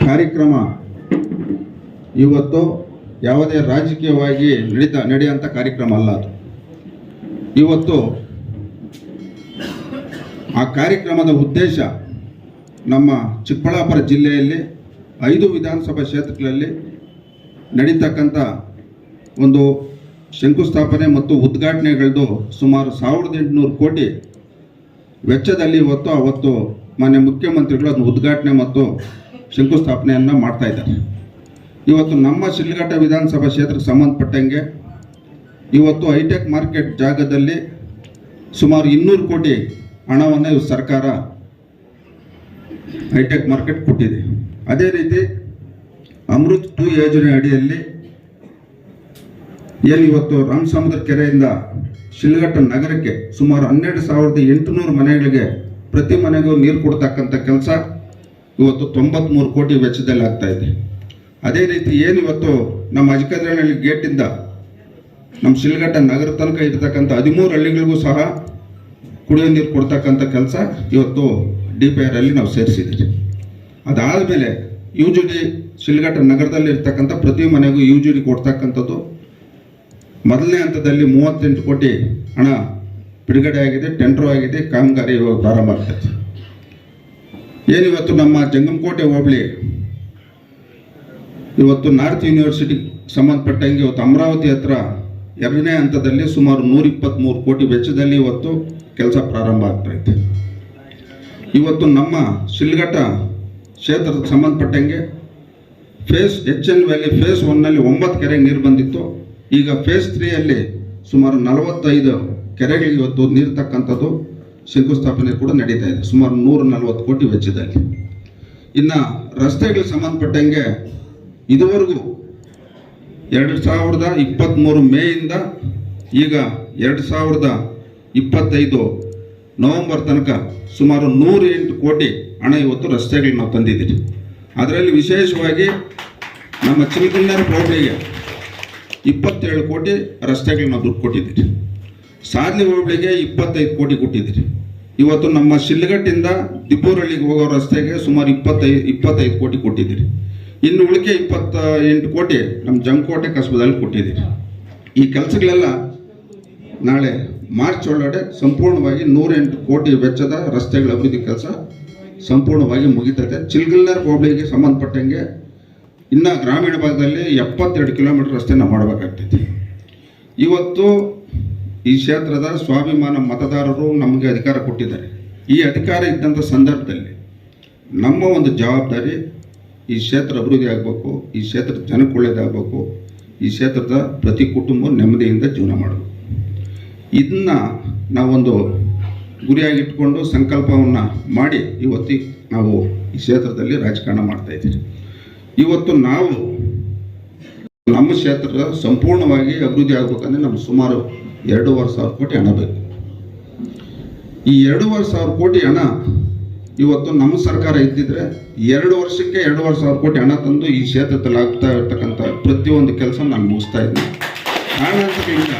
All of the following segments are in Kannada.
ಕಾರ್ಯಕ್ರಮ ಇವತ್ತು ಯಾವುದೇ ರಾಜಕೀಯವಾಗಿ ನಡೀತಾ ನಡೆಯುವಂಥ ಕಾರ್ಯಕ್ರಮ ಅಲ್ಲ ಅದು. ಇವತ್ತು ಆ ಕಾರ್ಯಕ್ರಮದ ಉದ್ದೇಶ ನಮ್ಮ ಚಿಕ್ಕಬಳ್ಳಾಪುರ ಜಿಲ್ಲೆಯಲ್ಲಿ ಐದು ವಿಧಾನಸಭಾ ಕ್ಷೇತ್ರಗಳಲ್ಲಿ ನಡೀತಕ್ಕಂಥ ಒಂದು ಶಂಕುಸ್ಥಾಪನೆ ಮತ್ತು ಉದ್ಘಾಟನೆಗಳದ್ದು ಸುಮಾರು ಸಾವಿರದ ಎಂಟುನೂರು ಕೋಟಿ ವೆಚ್ಚದಲ್ಲಿ ಇವತ್ತು ಅವತ್ತು ಮಾನ್ಯ ಮುಖ್ಯಮಂತ್ರಿಗಳು ಅದನ್ನು ಉದ್ಘಾಟನೆ ಮತ್ತು ಶಂಕುಸ್ಥಾಪನೆಯನ್ನು ಮಾಡ್ತಾ ಇದ್ದಾರೆ. ಇವತ್ತು ನಮ್ಮ ಶಿಲ್ಘಟ್ಟ ವಿಧಾನಸಭಾ ಕ್ಷೇತ್ರಕ್ಕೆ ಸಂಬಂಧಪಟ್ಟಂಗೆ ಇವತ್ತು ಹೈಟೆಕ್ ಮಾರ್ಕೆಟ್ ಜಾಗದಲ್ಲಿ ಸುಮಾರು ಇನ್ನೂರು ಕೋಟಿ ಹಣವನ್ನು ಸರ್ಕಾರ ಹೈಟೆಕ್ ಮಾರ್ಕೆಟ್ ಕೊಟ್ಟಿದೆ. ಅದೇ ರೀತಿ ಅಮೃತ್ ಟೂ ಯೋಜನೆ ಅಡಿಯಲ್ಲಿ ಏನು ಇವತ್ತು ರಾಮಸಮುದ್ರ ಕೆರೆಯಿಂದ ಶಿಲ್ಘಟ್ಟ ನಗರಕ್ಕೆ ಸುಮಾರು ಹನ್ನೆರಡು ಸಾವಿರದ ಎಂಟುನೂರು ಮನೆಗಳಿಗೆ ಪ್ರತಿ ಮನೆಗೂ ನೀರು ಕೊಡ್ತಕ್ಕಂಥ ಕೆಲಸ ಇವತ್ತು ತೊಂಬತ್ಮೂರು ಕೋಟಿ ವೆಚ್ಚದಲ್ಲಿ ಆಗ್ತಾ ಇದೆ. ಅದೇ ರೀತಿ ಏನು ಇವತ್ತು ನಮ್ಮ ಅಜಕದ್ರಹಳ್ಳಿ ಗೇಟಿಂದ ನಮ್ಮ ಶಿಲ್ಘಟ್ಟ ನಗರ ತನಕ ಇರ್ತಕ್ಕಂಥ ಹದಿಮೂರು ಹಳ್ಳಿಗಳಿಗೂ ಸಹ ಕುಡಿಯೋ ನೀರು ಕೊಡ್ತಕ್ಕಂಥ ಕೆಲಸ ಇವತ್ತು ಡಿ ಪಿ ಆರಲ್ಲಿ ನಾವು ಸೇರಿಸಿದ್ದೀವಿ. ಅದಾದಮೇಲೆ ಯು ಜಿ ಡಿ ಶಿಲ್ಘಟ್ಟ ನಗರದಲ್ಲಿ ಇರ್ತಕ್ಕಂಥ ಪ್ರತಿ ಮನೆಗೂ ಯು ಜಿ ಡಿ ಕೊಡ್ತಕ್ಕಂಥದ್ದು. ಮೊದಲನೇ ಹಂತದಲ್ಲಿ ಮೂವತ್ತೆಂಟು ಕೋಟಿ ಹಣ ಬಿಡುಗಡೆ ಆಗಿದೆ ಟೆಂಡ್ರು ಆಗಿದೆ, ಕಾಮಗಾರಿ ಇವಾಗ ಪ್ರಾರಂಭ ಆಗ್ತದೆ. ಏನಿವತ್ತು ನಮ್ಮ ಜಂಗಮಕೋಟೆ ಹೋಬಳಿ? ಇವತ್ತು ನಾರ್ತ್ ಯೂನಿವರ್ಸಿಟಿ ಸಂಬಂಧಪಟ್ಟಂಗೆ ಇವತ್ತು ಅಮರಾವತಿ ಹತ್ರ ಎರಡನೇ ಹಂತದಲ್ಲಿ ಸುಮಾರು ನೂರ ಇಪ್ಪತ್ತ್ಮೂರು ಕೋಟಿ ವೆಚ್ಚದಲ್ಲಿ ಇವತ್ತು ಕೆಲಸ ಪ್ರಾರಂಭ ಆಗ್ತಾ ಇದೆ. ಇವತ್ತು ನಮ್ಮ ಶಿಲ್ಘಟ್ಟ ಕ್ಷೇತ್ರದ ಸಂಬಂಧಪಟ್ಟಂಗೆ phase H N valley phase ಒನ್ನಲ್ಲಿ ಒಂಬತ್ತು ಕೆರೆ ನೀರು ಬಂದಿತ್ತು. ಈಗ ಫೇಸ್ ತ್ರೀಯಲ್ಲಿ ಸುಮಾರು ನಲವತ್ತೈದು ಕೆರೆಗಳಿಗೆ ಇವತ್ತು ನೀರು ತಕ್ಕಂಥದ್ದು ಶಂಕುಸ್ಥಾಪನೆ ಕೂಡ ನಡೀತಾ ಇದೆ. ಸುಮಾರು ನೂರ ನಲವತ್ತು ಕೋಟಿ ವೆಚ್ಚದಲ್ಲಿ. ಇನ್ನು ರಸ್ತೆಗಳಿಗೆ ಸಂಬಂಧಪಟ್ಟಂಗೆ ಇದುವರೆಗೂ ಎರಡು ಸಾವಿರದ ಇಪ್ಪತ್ತ್ಮೂರು ಮೇಯಿಂದ ಈಗ ಎರಡು ಸಾವಿರದ ಇಪ್ಪತ್ತೈದು ನವಂಬರ್ ತನಕ ಸುಮಾರು ನೂರ ಎಂಟು ಕೋಟಿ ಹಣ ಇವತ್ತು ರಸ್ತೆಗಳಿಗೆ ನಾವು ತಂದಿದ್ದೀವಿ. ಅದರಲ್ಲಿ ವಿಶೇಷವಾಗಿ ನಮ್ಮ ಚಿಲ್ಕಲ್ನರ್ ಹೋಬಳಿಗೆ ಇಪ್ಪತ್ತೇಳು ಕೋಟಿ ರಸ್ತೆಗಳಿಗೆ ನಾವು ದುಡ್ಡು ಕೊಟ್ಟಿದ್ದೀರಿ. ಸಾರ್ಲಿ ಹೋಬಳಿಗೆ ಇಪ್ಪತ್ತೈದು ಕೋಟಿ ಕೊಟ್ಟಿದ್ದೀರಿ. ಇವತ್ತು ನಮ್ಮ ಶಿಲ್ಗಟ್ಟಿಂದ ದಿಬ್ಬೂರಳ್ಳಿಗೆ ಹೋಗೋ ರಸ್ತೆಗೆ ಸುಮಾರು ಇಪ್ಪತ್ತೈದು ಇಪ್ಪತ್ತೈದು ಕೋಟಿ ಕೊಟ್ಟಿದ್ದೀರಿ. ಇನ್ನು ಉಳಿಕೆ ಇಪ್ಪತ್ತ ಎಂಟು ಕೋಟಿ ನಮ್ಮ ಜಂಕೋಟೆ ಕಸಬದಲ್ಲಿ ಕೊಟ್ಟಿದ್ದೀರಿ. ಈ ಕೆಲಸಗಳೆಲ್ಲ ನಾಳೆ ಮಾರ್ಚ್ ಒಳಗಡೆ ಸಂಪೂರ್ಣವಾಗಿ ನೂರೆಂಟು ಕೋಟಿ ವೆಚ್ಚದ ರಸ್ತೆಗಳ ಅಭಿವೃದ್ಧಿ ಕೆಲಸ ಸಂಪೂರ್ಣವಾಗಿ ಮುಗಿತದೆ ಚಿಲ್ಗಲ್ಲರ್ ಹೋಬಳಿಗೆ ಸಂಬಂಧಪಟ್ಟಂಗೆ ಇನ್ನು ಗ್ರಾಮೀಣ ಭಾಗದಲ್ಲಿ ಎಪ್ಪತ್ತೆರಡು ಕಿಲೋಮೀಟರ್ ರಸ್ತೆನ ಮಾಡಬೇಕಾಗ್ತೈತಿ. ಇವತ್ತು ಈ ಕ್ಷೇತ್ರದ ಸ್ವಾಭಿಮಾನ ಮತದಾರರು ನಮಗೆ ಅಧಿಕಾರ ಕೊಟ್ಟಿದ್ದಾರೆ. ಈ ಅಧಿಕಾರ ಇದ್ದಂಥ ಸಂದರ್ಭದಲ್ಲಿ ನಮ್ಮ ಒಂದು ಜವಾಬ್ದಾರಿ ಈ ಕ್ಷೇತ್ರ ಅಭಿವೃದ್ಧಿ ಆಗಬೇಕು, ಈ ಕ್ಷೇತ್ರದ ಜನಕ್ಕೆ ಒಳ್ಳೆಯದಾಗಬೇಕು ಈ ಕ್ಷೇತ್ರದ ಪ್ರತಿ ಕುಟುಂಬ ನೆಮ್ಮದಿಯಿಂದ ಜೀವನ ಮಾಡಬೇಕು. ಇದನ್ನು ನಾವೊಂದು ಗುರಿಯಾಗಿಟ್ಕೊಂಡು ಸಂಕಲ್ಪವನ್ನು ಮಾಡಿ ಇವತ್ತಿ ನಾವು ಈ ಕ್ಷೇತ್ರದಲ್ಲಿ ರಾಜಕಾರಣ ಮಾಡ್ತಾ ಇದ್ದೀವಿ. ಇವತ್ತು ನಾವು ನಮ್ಮ ಕ್ಷೇತ್ರ ಸಂಪೂರ್ಣವಾಗಿ ಅಭಿವೃದ್ಧಿ ಆಗ್ಬೇಕಂದ್ರೆ ನಮ್ಗೆ ಸುಮಾರು ಎರಡೂವರೆ ಸಾವಿರ ಕೋಟಿ ಹಣ ಬೇಕು. ಈ ಎರಡೂವರೆ ಸಾವಿರ ಕೋಟಿ ಹಣ ಇವತ್ತು ನಮ್ಮ ಸರ್ಕಾರ ಇದ್ದಿದ್ರೆ ಎರಡು ವರ್ಷಕ್ಕೆ ಎರಡೂವರೆ ಸಾವಿರ ಕೋಟಿ ಹಣ ತಂದು ಈ ಕ್ಷೇತ್ರದಲ್ಲಿ ಆಗ್ತಾ ಇರ್ತಕ್ಕಂಥ ಪ್ರತಿಯೊಂದು ಕೆಲಸ ನಾನು ಮುಗಿಸ್ತಾ ಇದ್ದೀನಿ. ಕಾರಣಾಂತರಗಳಿಂದ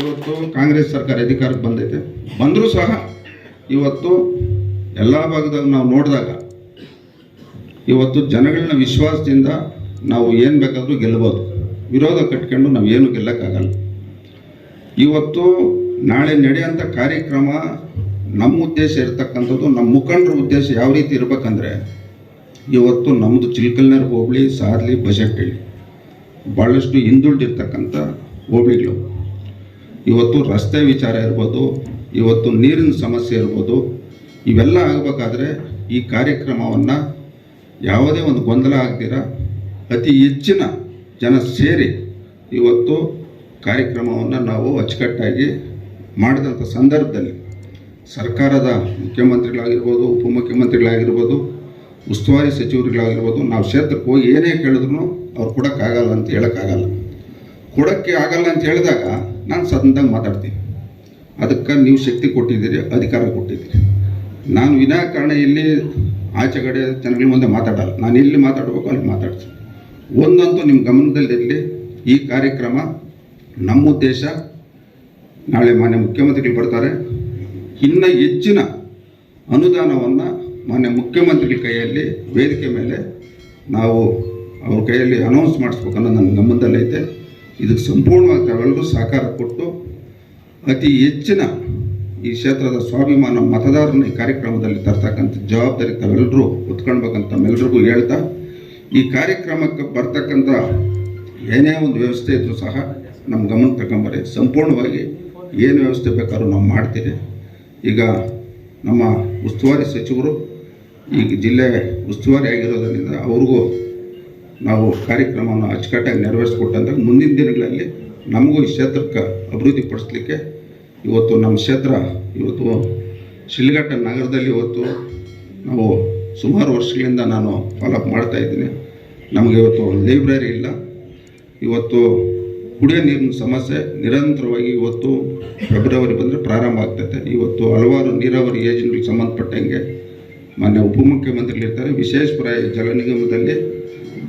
ಇವತ್ತು ಕಾಂಗ್ರೆಸ್ ಸರ್ಕಾರ ಅಧಿಕಾರಕ್ಕೆ ಬಂದೈತೆ. ಬಂದರೂ ಸಹ ಇವತ್ತು ಎಲ್ಲ ಭಾಗದಾಗ ನಾವು ನೋಡಿದಾಗ ಇವತ್ತು ಜನಗಳನ್ನ ವಿಶ್ವಾಸದಿಂದ ನಾವು ಏನು ಬೇಕಾದರೂ ಗೆಲ್ಲಬೋದು ವಿರೋಧ ಕಟ್ಕೊಂಡು ನಾವು ಏನು ಗೆಲ್ಲಕ್ಕಾಗಲ್ಲ. ಇವತ್ತು ನಾಳೆ ನಡೆಯುವಂಥ ಕಾರ್ಯಕ್ರಮ ನಮ್ಮ ಉದ್ದೇಶ ಇರತಕ್ಕಂಥದ್ದು, ನಮ್ಮ ಮುಖಂಡರ ಉದ್ದೇಶ ಯಾವ ರೀತಿ ಇರಬೇಕಂದ್ರೆ, ಇವತ್ತು ನಮ್ಮದು ಚಿಲ್ಕಲ್ನರ್ ಹೋಬಳಿ, ಸಾರ್ಲಿ ಬಜೆಟ್ಟಳ್ಳಿ ಭಾಳಷ್ಟು ಹಿಂದುಳಿದಿರ್ತಕ್ಕಂಥ ಹೋಬಳಿಗಳು. ಇವತ್ತು ರಸ್ತೆ ವಿಚಾರ ಇರ್ಬೋದು, ಇವತ್ತು ನೀರಿನ ಸಮಸ್ಯೆ ಇರ್ಬೋದು, ಇವೆಲ್ಲ ಆಗಬೇಕಾದ್ರೆ ಈ ಕಾರ್ಯಕ್ರಮವನ್ನು ಯಾವುದೇ ಒಂದು ಗೊಂದಲ ಆಗ್ತೀರ ಅತಿ ಹೆಚ್ಚಿನ ಜನ ಸೇರಿ ಇವತ್ತು ಕಾರ್ಯಕ್ರಮವನ್ನು ನಾವು ಅಚ್ಚುಕಟ್ಟಾಗಿ ಮಾಡಿದಂಥ ಸಂದರ್ಭದಲ್ಲಿ ಸರ್ಕಾರದ ಮುಖ್ಯಮಂತ್ರಿಗಳಾಗಿರ್ಬೋದು, ಉಪಮುಖ್ಯಮಂತ್ರಿಗಳಾಗಿರ್ಬೋದು, ಉಸ್ತುವಾರಿ ಸಚಿವರುಗಳಾಗಿರ್ಬೋದು, ನಾವು ಕ್ಷೇತ್ರಕ್ಕೆ ಹೋಗಿ ಏನೇ ಕೇಳಿದ್ರು ಅವ್ರು ಕೊಡೋಕ್ಕಾಗಲ್ಲ ಅಂತ ಹೇಳೋಕ್ಕಾಗಲ್ಲ ಕೊಡೋಕ್ಕೆ ಆಗಲ್ಲ ಅಂತ ಹೇಳಿದಾಗ ನಾನು ಸದಂದಾಗ ಮಾತಾಡ್ತೀನಿ. ಅದಕ್ಕೆ ನೀವು ಶಕ್ತಿ ಕೊಟ್ಟಿದ್ದೀರಿ, ಅಧಿಕಾರ ಕೊಟ್ಟಿದ್ದೀರಿ. ನಾನು ವಿನಾಕಾರಣ ಇಲ್ಲಿ ಆಚೆ ಕಡೆ ಜನಗಳ ಮುಂದೆ ಮಾತಾಡಲ್ಲ. ನಾನು ಎಲ್ಲಿ ಮಾತಾಡಬೇಕು ಅಲ್ಲಿ ಮಾತಾಡ್ತೀನಿ. ಒಂದಂತೂ ನಿಮ್ಮ ಗಮನದಲ್ಲಿರಲಿ ಈ ಕಾರ್ಯಕ್ರಮ ನಮ್ಮ ಉದ್ದೇಶ. ನಾಳೆ ಮಾನ್ಯ ಮುಖ್ಯಮಂತ್ರಿಗಳು ಬರ್ತಾರೆ. ಇನ್ನೂ ಹೆಚ್ಚಿನ ಅನುದಾನವನ್ನು ಮಾನ್ಯ ಮುಖ್ಯಮಂತ್ರಿಗಳ ಕೈಯಲ್ಲಿ ವೇದಿಕೆ ಮೇಲೆ ನಾವು ಅವ್ರ ಕೈಯಲ್ಲಿ ಅನೌನ್ಸ್ ಮಾಡಿಸ್ಬೇಕು ಅನ್ನೋದು ನನ್ನ ಗಮನದಲ್ಲೈತೆ. ಇದಕ್ಕೆ ಸಂಪೂರ್ಣವಾಗಿ ತಾವೆಲ್ಲರೂ ಸಹಕಾರ ಕೊಟ್ಟು ಅತಿ ಹೆಚ್ಚಿನ ಈ ಕ್ಷೇತ್ರದ ಸ್ವಾಭಿಮಾನ ಮತದಾರನ ಈ ಕಾರ್ಯಕ್ರಮದಲ್ಲಿ ತರ್ತಕ್ಕಂಥ ಜವಾಬ್ದಾರಿ ತಾವೆಲ್ಲರೂ ಹೊತ್ಕೊಳ್ಬೇಕಂತ ತಮ್ಮೆಲ್ಲರಿಗೂ ಹೇಳ್ತಾ, ಈ ಕಾರ್ಯಕ್ರಮಕ್ಕೆ ಬರ್ತಕ್ಕಂಥ ಏನೇ ಒಂದು ವ್ಯವಸ್ಥೆ ಇದ್ದರೂ ಸಹ ನಮ್ಮ ಗಮನ ತಗೊಂಬರಿ. ಸಂಪೂರ್ಣವಾಗಿ ಏನು ವ್ಯವಸ್ಥೆ ಬೇಕಾದ್ರೂ ನಾವು ಮಾಡ್ತೀರಿ ಈಗ ನಮ್ಮ ಉಸ್ತುವಾರಿ ಸಚಿವರು, ಈಗ ಜಿಲ್ಲೆ ಉಸ್ತುವಾರಿ ಆಗಿರೋದರಿಂದ ಅವ್ರಿಗೂ ನಾವು ಕಾರ್ಯಕ್ರಮವನ್ನು ಅಚ್ಚುಕಟ್ಟಾಗಿ ನೆರವೇರಿಸ್ಕೊಟ್ಟಂದಾಗ ಮುಂದಿನ ದಿನಗಳಲ್ಲಿ ನಮಗೂ ಈ ಕ್ಷೇತ್ರಕ್ಕೆ ಅಭಿವೃದ್ಧಿ ಪಡಿಸ್ಲಿಕ್ಕೆ ಇವತ್ತು ನಮ್ಮ ಕ್ಷೇತ್ರ, ಇವತ್ತು ಶಿಲ್ಘಟ್ಟ ನಗರದಲ್ಲಿ ಇವತ್ತು ನಾವು ಸುಮಾರು ವರ್ಷಗಳಿಂದ ನಾನು ಫಾಲೋಅಪ್ ಮಾಡ್ತಾ ಇದ್ದೀನಿ. ನಮಗೆ ಇವತ್ತು ಲೈಬ್ರರಿ ಇಲ್ಲ. ಇವತ್ತು ಕುಡಿಯೋ ನೀರಿನ ಸಮಸ್ಯೆ ನಿರಂತರವಾಗಿ ಇವತ್ತು ಫೆಬ್ರವರಿ ಬಂದರೆ ಪ್ರಾರಂಭ ಆಗ್ತೈತೆ. ಇವತ್ತು ಹಲವಾರು ನೀರಾವರಿ ಯೋಜನೆಗಳಿಗೆ ಸಂಬಂಧಪಟ್ಟಂಗೆ ಮಾನ್ಯ ಉಪಮುಖ್ಯಮಂತ್ರಿಗಳಿರ್ತಾರೆ ವಿಶೇಷಪುರ ಜಲ ನಿಗಮದಲ್ಲಿ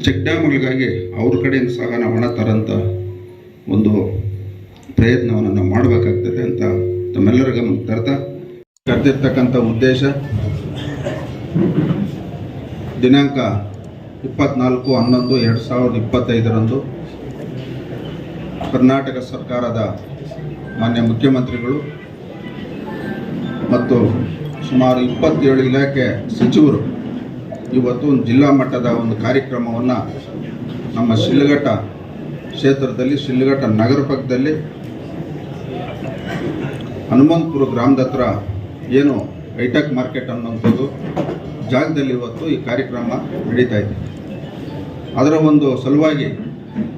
ಚೆಕ್ ಡ್ಯಾಮ್ಗಳಿಗಾಗಿ ಅವ್ರ ಕಡೆಯಿಂದ ಸಹ ನಾವು ಹಣ ತರೋಂಥ ಒಂದು ಪ್ರಯತ್ನವನ್ನು ನಾವು ಮಾಡಬೇಕಾಗ್ತದೆ ಅಂತ ತಮ್ಮೆಲ್ಲರ ಗಮನ ತರ್ತಾ ಕರೆದಿರ್ತಕ್ಕಂಥ ಉದ್ದೇಶ. ದಿನಾಂಕ ಇಪ್ಪತ್ನಾಲ್ಕು ಹನ್ನೊಂದು ಎರಡು ಸಾವಿರದ ಇಪ್ಪತ್ತೈದರಂದು ಕರ್ನಾಟಕ ಸರ್ಕಾರದ ಮಾನ್ಯ ಮುಖ್ಯಮಂತ್ರಿಗಳು ಮತ್ತು ಸುಮಾರು ಇಪ್ಪತ್ತೇಳು ಇಲಾಖೆ ಸಚಿವರು ಇವತ್ತು ಒಂದು ಜಿಲ್ಲಾ ಮಟ್ಟದ ಒಂದು ಕಾರ್ಯಕ್ರಮವನ್ನು ನಮ್ಮ ಶಿಲ್ಘಟ್ಟ ಕ್ಷೇತ್ರದಲ್ಲಿ, ಶಿಲ್ಘಟ್ಟ ನಗರ ಪಕ್ಕದಲ್ಲಿ ಹನುಮಂತಪುರ ಗ್ರಾಮದ ಹತ್ರ ಏನು ಹೈಟೆಕ್ ಮಾರ್ಕೆಟ್ ಅನ್ನೋಂಥದ್ದು ಜಾಗದಲ್ಲಿ ಇವತ್ತು ಈ ಕಾರ್ಯಕ್ರಮ ನಡೀತಾ ಇದೆ. ಅದರ ಒಂದು ಸಲುವಾಗಿ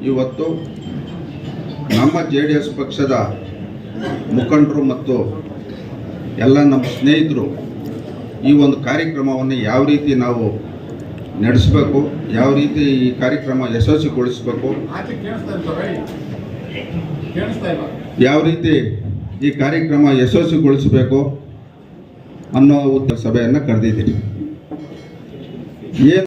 ಇವತ್ತು ನಮ್ಮ ಜೆ ಡಿ ಎಸ್ ಪಕ್ಷದ ಮುಖಂಡರು ಮತ್ತು ಎಲ್ಲ ನಮ್ಮ ಸ್ನೇಹಿತರು ಈ ಒಂದು ಕಾರ್ಯಕ್ರಮವನ್ನು ಯಾವ ರೀತಿ ನಾವು ನಡೆಸಬೇಕು ಯಾವ ರೀತಿ ಈ ಕಾರ್ಯಕ್ರಮ ಯಶಸ್ವಿಗೊಳಿಸಬೇಕು ಯಾವ ರೀತಿ ಈ ಕಾರ್ಯಕ್ರಮ ಯಶಸ್ವಿಗೊಳಿಸಬೇಕು ಅನ್ನೋ ಉತ್ತರ ಸಭೆಯನ್ನು ಕರೆದಿದ್ದೀನಿ. ಏನು